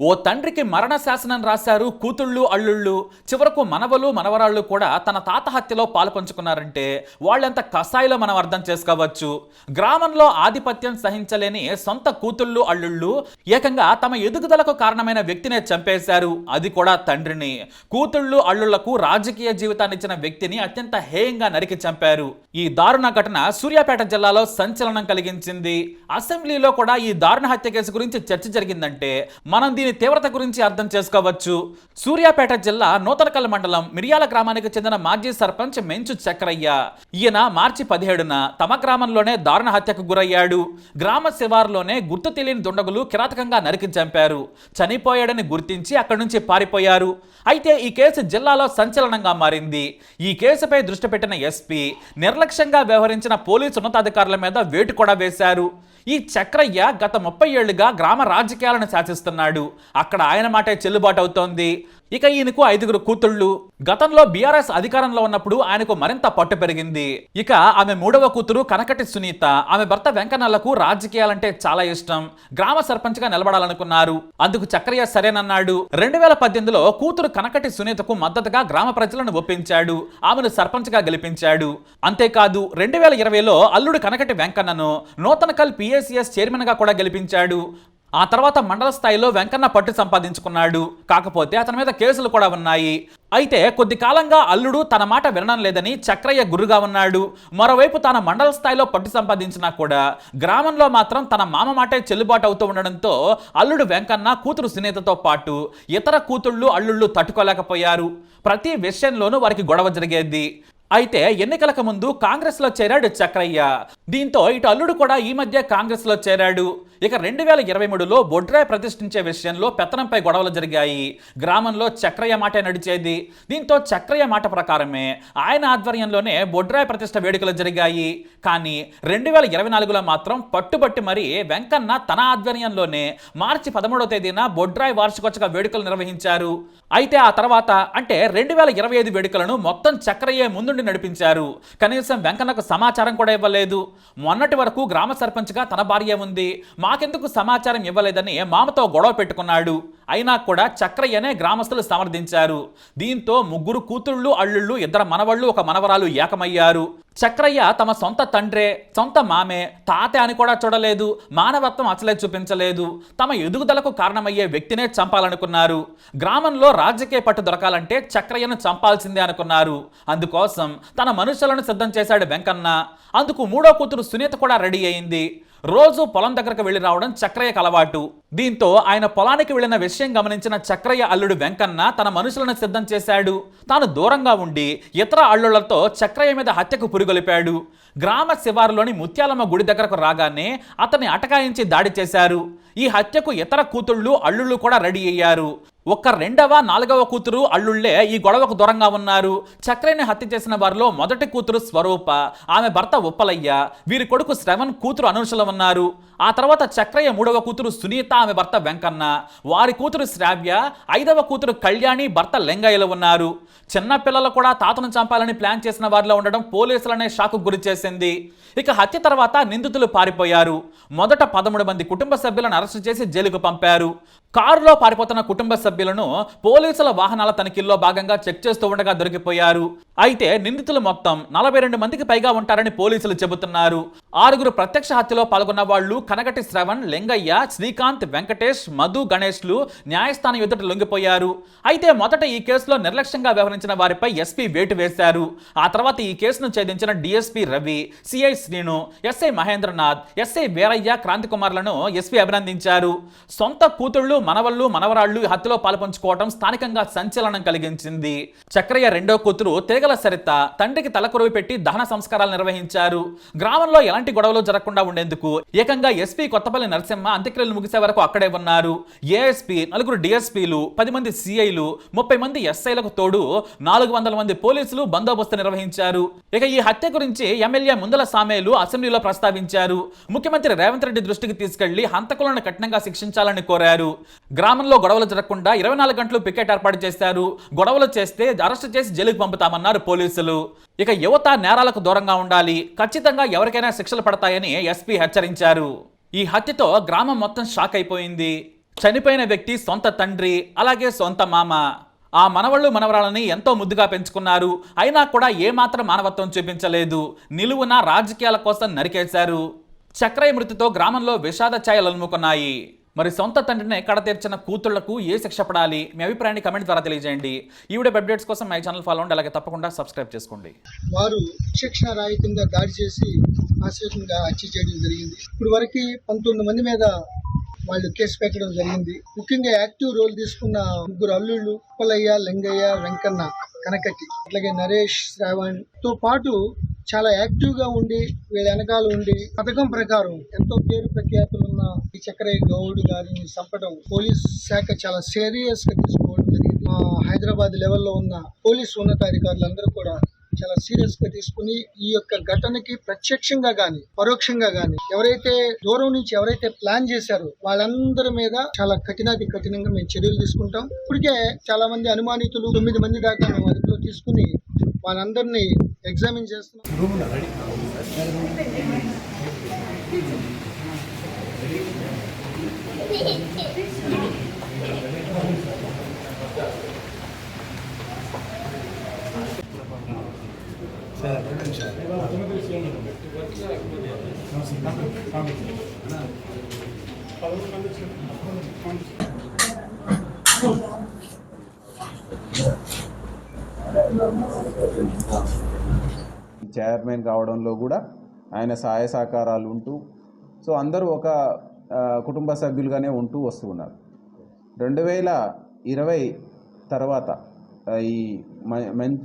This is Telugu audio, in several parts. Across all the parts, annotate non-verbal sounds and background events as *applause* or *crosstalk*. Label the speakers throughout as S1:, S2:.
S1: ఓ తండ్రికి మరణ శాసనం రాశారు కూతుళ్ళు అల్లుళ్ళు. చివరకు మనవలు మనవరాళ్ళు కూడా తన తాత హత్యలో పాల్పంచుకున్నారంటే వాళ్ళెంత కషాయిలో మనం అర్థం చేసుకోవచ్చు? గ్రామంలో ఆధిపత్యం సహించలేని సొంత కూతుళ్ళు అల్లుళ్ళు ఏకంగా తమ ఎదుగుదలకు కారణమైన వ్యక్తినే చంపేశారు. అది కూడా తండ్రిని. కూతుళ్ళు అల్లుళ్ళకు రాజకీయ జీవితాన్ని ఇచ్చిన వ్యక్తిని అత్యంత హేయంగా నరికి చంపారు. ఈ దారుణ ఘటన సూర్యాపేట జిల్లాలో సంచలనం కలిగించింది. అసెంబ్లీలో కూడా ఈ దారుణ హత్య కేసు గురించి చర్చ జరిగిందంటే మనం దీని తీవ్రత గురించి అర్థం చేసుకోవచ్చు. సూర్యాపేట జిల్లా నూతనకల్ మండలం మిరియాల గ్రామానికి చెందిన మాజీ సర్పంచ్ మెంచు చక్రయ్య. ఈయన మార్చి పదిహేడున తమ గ్రామంలోనే దారుణ హత్యకు గురయ్యాడు. గ్రామ శివారులోనే గుర్తు తెలియని దుండగులు కిరాతకంగా నరికి చంపారు. చనిపోయాడని గుర్తించి అక్కడి నుంచి పారిపోయారు. అయితే ఈ కేసు జిల్లాలో సంచలనంగా మారింది. ఈ కేసుపై దృష్టి పెట్టిన ఎస్పీ నిర్లక్ష్యంగా వ్యవహరించిన పోలీసు ఉన్నతాధికారుల మీద వేటు కూడా వేశారు. ఈ చక్రయ్య గత ముప్పై ఏళ్ళుగా గ్రామ రాజకీయాలను శాసిస్తున్నాడు. అక్కడ ఆయన మాటే చెల్లుబాటు అవుతోంది. ఇక ఈయనకు ఐదుగురు కూతుళ్ళు. గతంలో బీఆర్ఎస్ అధికారంలో ఉన్నప్పుడు ఆయనకు మరింత పట్టు పెరిగింది. ఇక ఆమె మూడవ కూతురు కనకటి సునీత. ఆమె భర్త వెంకన్నలకు రాజకీయాలంటే చాలా ఇష్టం. గ్రామ సర్పంచ్గా నిలబడాలనుకున్నారు. అందుకు చక్రయ్య సరేనన్నాడు. రెండు వేల పద్దెనిమిదిలో కూతురు కనకటి సునీతకు మద్దతుగా గ్రామ ప్రజలను ఒప్పించాడు. ఆమెను సర్పంచ్గా గెలిపించాడు. అంతేకాదు రెండు వేల ఇరవైలో అల్లుడు కనకటి వెంకన్నను నూతనకల్ పిఎస్సిఎస్ చైర్మన్గా కూడా గెలిపించాడు. ఆ తర్వాత మండల స్థాయిలో వెంకన్న పట్టు సంపాదించుకున్నాడు. కాకపోతే అతని మీద కేసులు కూడా ఉన్నాయి. అయితే కొద్ది కాలంగా అల్లుడు తన మాట వినడం లేదని చక్రయ్య గురుగా ఉన్నాడు. మరోవైపు తన మండల స్థాయిలో పట్టు సంపాదించినా కూడా గ్రామంలో మాత్రం తన మామ మాటే చెల్లుబాటు అవుతూ ఉండడంతో అల్లుడు వెంకన్న కూతురు సునీతతో పాటు ఇతర కూతుళ్ళు అల్లుళ్ళు తట్టుకోలేకపోయారు. ప్రతి విషయంలోనూ వారికి గొడవ జరిగేది. అయితే ఎన్నికలకు ముందు కాంగ్రెస్లో చేరాడు చక్రయ్య. దీంతో ఇటు అల్లుడు కూడా ఈ మధ్య కాంగ్రెస్లో చేరాడు. ఇక రెండు వేల ఇరవై మూడులో బొడ్రాయ్ ప్రతిష్ఠించే విషయంలో పెత్తనంపై గొడవలు జరిగాయి. గ్రామంలో చక్రయ్య మాటే నడిచేది. దీంతో చక్రయ్య మాట ప్రకారమే ఆయన ఆధ్వర్యంలోనే బొడ్రాయ్ ప్రతిష్ఠ వేడుకలు జరిగాయి. కానీ రెండు వేల ఇరవై నాలుగులో మాత్రం పట్టుబట్టి మరి వెంకన్న తన ఆధ్వర్యంలోనే మార్చి పదమూడవ తేదీన బొడ్రాయ్ వార్షికోత్సవ వేడుకలు నిర్వహించారు. అయితే ఆ తర్వాత అంటే రెండు వేల ఇరవై ఐదు వేడుకలను మొత్తం చక్రయ్య ముందు ముందుండి నడిపించారు. కనీసం వెంకన్నకు సమాచారం కూడా ఇవ్వలేదు. మొన్నటి వరకు గ్రామ సర్పంచ్గా తన భార్య ఉంది. మాకెందుకు సమాచారం ఇవ్వలేదని మామతో గొడవ పెట్టుకున్నాడు. అయినా కూడా చక్రయ్యనే గ్రామస్తులు సమర్థించారు. దీంతో ముగ్గురు కూతుళ్ళు అల్లుళ్ళు ఇద్దరు మనవళ్ళు ఒక మనవరాలు ఏకమయ్యారు. చక్రయ్య తమ సొంత తండ్రే సొంత మామే తాతే అని కూడా చూడలేదు మానవత్వం అసలే చూపించలేదు. తమ ఎదుగుదలకు కారణమయ్యే వ్యక్తినే చంపాలనుకున్నారు. గ్రామంలో రాజకీయ పట్టు దొరకాలంటే చక్రయ్యను చంపాల్సిందే అనుకున్నారు. అందుకోసం తన మనుషులను సిద్ధం చేశాడు వెంకన్న. అందుకు మూడో కూతురు సునీత కూడా రెడీ అయింది. రోజు పొలం దగ్గరకు వెళ్ళి రావడం చక్రయ్యకు అలవాటు దీంతో ఆయన పొలానికి వెళ్ళిన విషయం గమనించిన చక్రయ్య అల్లుడు వెంకన్న తన మనుషులను సిద్ధం చేశాడు. తాను దూరంగా ఉండి ఇతర అల్లుళ్ళతో చక్రయ్య మీద హత్యకు పురిగొలిపాడు. గ్రామ శివారులోని ముత్యాలమ్మ గుడి దగ్గరకు రాగానే అతన్ని అటకాయించి దాడి చేశారు. ఈ హత్యకు ఇతర కూతుళ్ళు అల్లుళ్ళు కూడా రెడీ అయ్యారు. ఒక్క రెండవ నాలుగవ కూతురు అల్లుళ్ళే ఈ గొడవకు దూరంగా ఉన్నారు. చక్రయ్యని హత్య చేసిన వారిలో మొదటి కూతురు స్వరూప. ఆమె భర్త ఉప్పలయ్య. వీరి కొడుకు శ్రవణ్ కూతురు అనూషల ఉన్నారు. ఆ తర్వాత చక్రయ్య మూడవ కూతురు సునీత ఆమె భర్త వెంకన్న. వారి కూతురు శ్రావ్య ఐదవ కూతురు కళ్యాణి భర్త లెంగయ్యలు ఉన్నారు. చిన్న పిల్లలు కూడా తాతను చంపాలని ప్లాన్ చేసిన వారిలో ఉండడం పోలీసులనే షాకు గురి చేసింది. ఇక హత్య తర్వాత నిందితులు పారిపోయారు. మొదట పదమూడు మంది కుటుంబ సభ్యులను అరెస్టు చేసి జైలుకు పంపారు. కారులో పారిపోతున్న కుటుంబ సభ్యులను పోలీసుల వాహనాల తనిఖీల్లో భాగంగా చెక్ చేస్తూ ఉండగా దొరికిపోయారు. అయితే నిందితులు మొత్తం నలభై రెండు మందికి పైగా ఉంటారని పోలీసులు చెబుతున్నారు. ఆరుగురు ప్రత్యక్ష హత్యలో పాల్గొన్న వాళ్ళు కనగటి శ్రవణ్ లింగయ్య శ్రీకాంత్ వెంకటేష్ మధు గణేష్లు న్యాయస్థానం ఎదుట లొంగిపోయారు. అయితే మొదట ఈ కేసులో నిర్లక్ష్యంగా వ్యవహరించిన వారిపై ఎస్పీ వేటు వేశారు. ఆ తర్వాత ఈ కేసును ఛేదించిన DSP Ravi CI Srinu SI Mahendranath SI Veeraiah Kranti కుమార్లను SP అభినందించారు. సొంత కూతుళ్ళు మనవళ్ళు మనవరాళ్ళు హత్యలో పాల్పంచుకోవడం స్థానికంగా సంచలనం కలిగించింది. చక్రయ్య రెండో కూతురు తేగల సరిత తండ్రికి తలకొరువు పెట్టి దహన సంస్కారాలు నిర్వహించారు. గ్రామంలో ఎలాంటి గొడవలు జరగకుండా ఉండేందుకు ఏకంగా ఎస్పీ కొత్తపల్లి నరసింహ అంత్యక్రియలు ముగిసే వరకు అక్కడే ఉన్నారు. ఏఎస్పీ నలుగురు డిఎస్పీలు పది మంది సిఐలు ముప్పై మంది ఎస్ఐలకు తోడు నాలుగు వందల మంది పోలీసులు బందోబస్తు నిర్వహించారు. ఇక ఈ హత్య గురించి ఎమ్మెల్యే ముందల సామేలు అసెంబ్లీలో ప్రస్తావించారు. ముఖ్యమంత్రి రేవంత్ రెడ్డి దృష్టికి తీసుకెళ్ళి హంతకులను కఠినంగా శిక్షించాలని కోరారు. గ్రామంలో గొడవలు జరగకుండా ఇరవై నాలుగు గంటలు పికెట్ ఏర్పాటు చేశారు. గొడవలు చేస్తే అరెస్టు చేసి జైలుకు పంపుతామన్నారు పోలీసులు. ఇక యువత నేరాలకు దూరంగా ఉండాలి. ఖచ్చితంగా ఎవరికైనా శిక్షలు పడతాయని ఎస్పీ హెచ్చరించారు. ఈ హత్యతో గ్రామం మొత్తం షాక్ అయిపోయింది. చనిపోయిన వ్యక్తి సొంత తండ్రి అలాగే సొంత మామ. ఆ మనవళ్ళు మనవరాలని ఎంతో ముద్దుగా పెంచుకున్నారు. అయినా కూడా ఏమాత్రం మానవత్వం చూపించలేదు. నిలువున రాజకీయాల కోసం నరికేశారు. చక్రయ్య మృతితో గ్రామంలో విషాద ఛాయలు అలుముకున్నాయి. మరి సొంత తండ్రిని తీర్చిన కూతుళ్ళకు ఏ శిక్ష పడాలి? మీ అభిప్రాయాన్ని కమెంట్ ద్వారా తెలియజేయండి. ఈవిడ అప్డేట్స్ కోసం మై ఛానల్ ఫాలో అండి అలాగే తప్పకుండా సబ్స్క్రైబ్ చేసుకోండి.
S2: వారు శిక్షణ రాహిత్యంగా దాడి చేసి ఆశ్చర్యంగా హత్య చేయడం జరిగింది. ఇప్పుడు వరకు పంతొమ్మిది మంది మీద వాళ్ళు కేసు పెట్టడం జరిగింది. ముఖ్యంగా యాక్టివ్ రోల్ తీసుకున్న ముగ్గురు అల్లుళ్ళు ఉప్పలయ్య లింగయ్య వెంకన్న కనకటి అట్లాగే నరేష్ శ్రావణ్తో పాటు చాలా యాక్టివ్గా ఉండి వీళ్ళ వెనకాల ఉండి పథకం ప్రకారం ఎంతో పేరు ప్రఖ్యాతులు ఉన్న ఈ చక్రయ్య గౌడ్ గారిని చంపడం పోలీస్ శాఖ చాలా సీరియస్గా తీసుకోవడం జరిగింది. మా హైదరాబాద్ లెవెల్లో ఉన్న పోలీస్ ఉన్నతాధికారులందరూ కూడా చాలా సీరియస్గా తీసుకుని ఈ యొక్క ఘటనకి ప్రత్యక్షంగా గాని పరోక్షంగా గాని ఎవరైతే దూరం నుంచి ఎవరైతే ప్లాన్ చేశారో వాళ్ళందరి మీద చాలా కఠినాది కఠినంగా మేము చర్యలు తీసుకుంటాం. ఇప్పటికే చాలా మంది అనుమానితులు తొమ్మిది మంది దాకా మేము అదుపులో తీసుకుని వాళ్ళందరినీ ఎగ్జామిన్ చేస్తున్నాం. *laughs*
S3: చైర్మన్ కావడంలో కూడా ఆయన సహాయ సహకారాలు ఉంటూ సో అందరూ ఒక కుటుంబ సభ్యులుగానే ఉంటూ వస్తూ ఉన్నారు. రెండు వేల ఇరవై తర్వాత ఈ మ-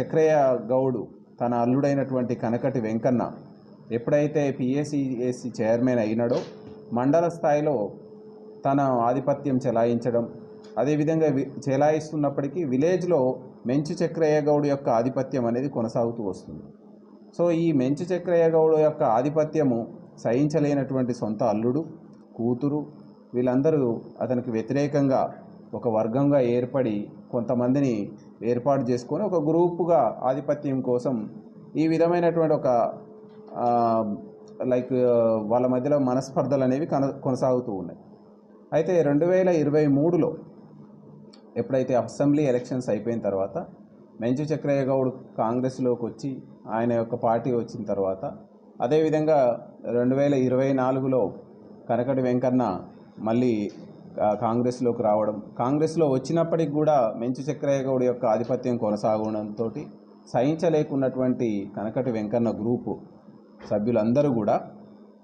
S3: చక్రయ్య గౌడు తన అల్లుడైనటువంటి కనకటి వెంకన్న ఎప్పుడైతే పిఎస్సిఎస్సి చైర్మన్ అయినాడో మండల స్థాయిలో తన ఆధిపత్యం చెలాయించడం అదేవిధంగా వి చెలాయిస్తున్నప్పటికీ విలేజ్లో మెంచు చక్రయ్య గౌడ్ యొక్క ఆధిపత్యం అనేది కొనసాగుతూ వస్తుంది. సో ఈ మెంచు చక్రయ్య గౌడ్ యొక్క ఆధిపత్యము సహించలేనటువంటి సొంత అల్లుడు కూతురు వీళ్ళందరూ అతనికి వ్యతిరేకంగా ఒక వర్గంగా ఏర్పడి కొంతమందిని ఏర్పాటు చేసుకొని ఒక గ్రూపుగా ఆధిపత్యం కోసం ఈ విధమైనటువంటి ఒక లైక్ వాళ్ళ మధ్యలో మనస్పర్ధలు అనేవి కన కొనసాగుతూ ఉన్నాయి. అయితే రెండు వేల ఇరవై మూడులో ఎప్పుడైతే అసెంబ్లీ ఎలక్షన్స్ అయిపోయిన తర్వాత మెంచు చక్రయ్య గౌడ్ కాంగ్రెస్లోకి వచ్చి ఆయన యొక్క పార్టీ వచ్చిన తర్వాత అదేవిధంగా రెండు వేల ఇరవై నాలుగులో కనకటి వెంకన్న మళ్ళీ కాంగ్రెస్లోకి రావడం. కాంగ్రెస్లో వచ్చినప్పటికి కూడా మెంచు చక్రయ్య గౌడ్ యొక్క ఆధిపత్యం కొనసాగడంతో సహించలేకున్నటువంటి కనకటి వెంకన్న గ్రూపు సభ్యులందరూ కూడా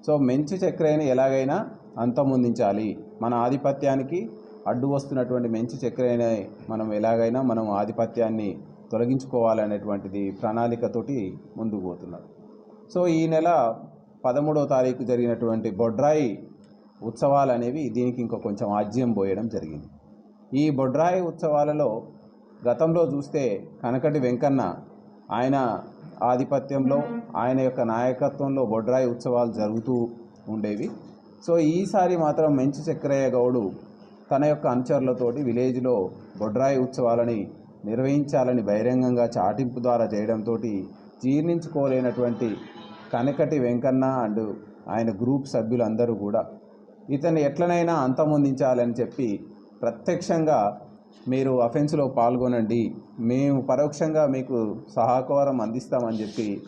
S3: సో మెంచు చక్రయ్యని ఎలాగైనా అంతమొందించాలి. మన ఆధిపత్యానికి అడ్డు వస్తున్నటువంటి మెంచు చక్రయ్యని మనం ఎలాగైనా మనం ఆధిపత్యాన్ని తొలగించుకోవాలనేటువంటిది ప్రణాళికతోటి ముందుకు పోతున్నారు. సో ఈ నెల పదమూడవ తారీఖు జరిగినటువంటి బొడ్రాయి ఉత్సవాలు అనేవి దీనికి ఇంకా కొంచెం ఆజ్యం పోయడం జరిగింది. ఈ బొడ్రాయి ఉత్సవాలలో గతంలో చూస్తే కనకటి వెంకన్న ఆయన ఆధిపత్యంలో ఆయన యొక్క నాయకత్వంలో బొడ్రాయి ఉత్సవాలు జరుగుతూ ఉండేవి. సో ఈసారి మాత్రం మంచి చక్రయ్య గౌడు తన యొక్క అనుచరులతోటి విలేజ్లో బొడ్రాయి ఉత్సవాలని నిర్వహించాలని బహిరంగంగా చాటింపు ద్వారా చేయడంతో జీర్ణించుకోలేనటువంటి కనకటి వెంకన్న అండ్ ఆయన గ్రూప్ సభ్యులందరూ కూడా ఇతన్ని ఎట్లనైనా అంతమొందించాలని చెప్పి ప్రత్యక్షంగా మీరు అఫెన్స్లో పాల్గొనండి. మేము పరోక్షంగా మీకు సహకారం అందిస్తామని చెప్పి